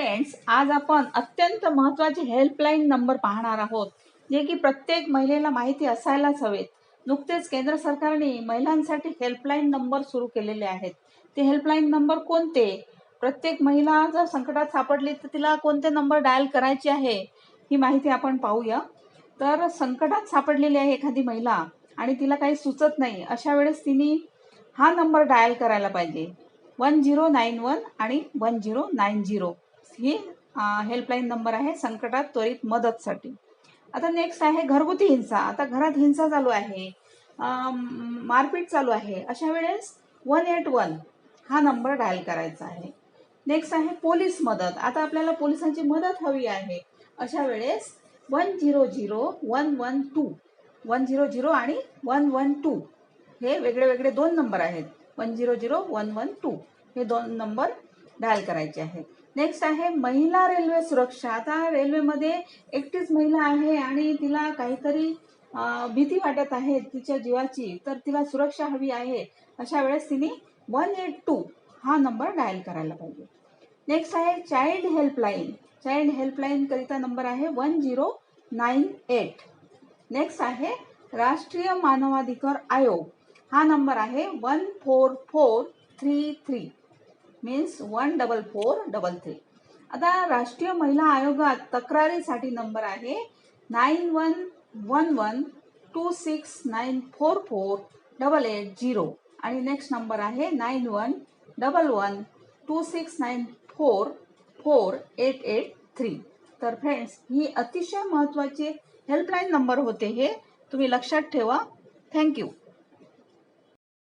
Friends आज आपण अत्यंत महत्त्वाचे हेल्पलाईन नंबर पाहणार आहोत जे की प्रत्येक महिलेला माहिती असायलाच हवेत. नुकतेच केंद्र सरकारने महिलांसाठी हेल्पलाईन नंबर सुरू केलेले आहेत. ते हेल्पलाईन नंबर कोणते? प्रत्येक महिला जर संकटात सापडली तर तिला कोणते नंबर डायल करायचे आहे ही माहिती आपण पाहूया. तर संकटात सापडलेली आहे एखादी महिला आणि तिला काही सुचत नाही अशा वेळेस तिने हा नंबर डायल करायला पाहिजे. वन झिरो नाईन वन आणि वन झिरो नाईन झिरो ही हेल्पलाईन नंबर आहे संकटात त्वरित मदतसाठी. आता नेक्स्ट आहे घरगुती हिंसा. आता घरात हिंसा चालू आहे. मारपीट चालू आहे. अशा वेळेस वन एट वन हा नंबर डायल करायचा आहे. नेक्स्ट आहे पोलीस मदत. आता आपल्याला पोलिसांची मदत हवी आहे. अशा वेळेस one zero zero one one two one zero zero आणि वन वन टू हे वेगळे वेगळे दोन नंबर आहेत. One zero zero one one two हे दोन नंबर डायल करायचे आहेत. नेक्स्ट आहे महिला रेल्वे सुरक्षा. आता रेल्वेमध्ये एकटीच महिला आहे आणि तिला काहीतरी भीती वाटत आहे तिच्या जीवाची तर तिला सुरक्षा हवी आहे. अशा वेळेस तिने वन एट टू हा नंबर डायल करायला पाहिजे. नेक्स्ट आहे चाइल्ड हेल्पलाईन चाइल्ड हेल्पलाईनकरिता नंबर आहे one zero nine eight next आहे राष्ट्रीय मानवाधिकार आयोग. हा नंबर आहे one four four three three means one double four double three आता राष्ट्रीय महिला आयोगात तक्रारीसाठी नंबर आहे nine one one one two six nine four four double eight zero आणि नेक्स्ट नंबर आहे nine one double one two six nine four four eight eight three तर friends ही अतिशय महत्त्वाचे हेल्पलाईन नंबर होते हे तुम्ही लक्षात ठेवा. थँक्यू